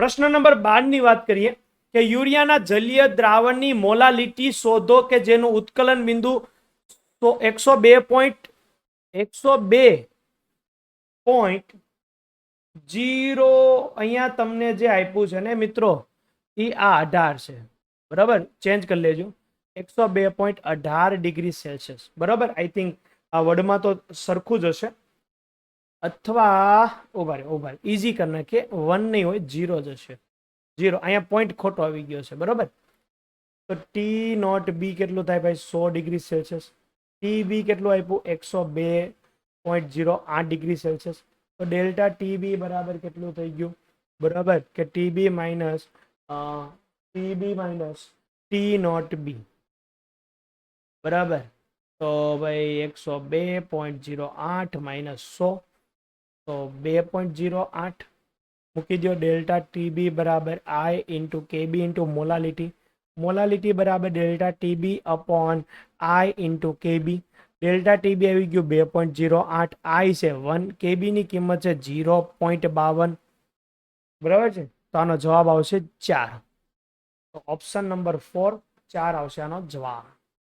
પ્રશ્ન નંબર બારની વાત કરીએ કે યુરિયાના જલીય દ્રાવણની મોલાલિટી શોધો કે જેનું ઉત્કલન બિંદુ તો એકસો બે પોઈન્ટ એકસો બે પોઈન્ટ જીરો અહીંયા તમને જે આપ્યું છે ને મિત્રો એ આ અઢાર છે બરાબર ચેન્જ કરી લેજો એકસો બે પોઈન્ટ અઢાર ડિગ્રી સેલ્સિયસ બરાબર આઈ થિંક આ વર્ડમાં તો સરખું જ હશે અથવા ઉપર ઉપર ઈઝી કરના કે 1 નહી હોય 0 જ છે 0 અયા પોઈન્ટ ખોટો આવી ગયો છે બરોબર તો t નોટ b કેટલો થાય ભાઈ 100 ડિગ્રી સેલ્સિયસ tb કેટલો આયપો 102.08 ડિગ્રી સેલ્સિયસ તો ડેલ્ટા tb બરાબર કેટલો થઈ ગયો બરાબર કે tb minus tb minus t naught b બરાબર તો ભાઈ 102.08 - 100 तो 2.08 મૂકી દીયો delta TB = I * KB * molality molality = delta TB / I * KB delta TB આવી ગયો 2.08 I છે 1 KB ની કિંમત છે 0.52 બરાબર છે તોનો જવાબ આવશે 4 તો ઓપ્શન નંબર 4 4 આવશે આનો જવાબ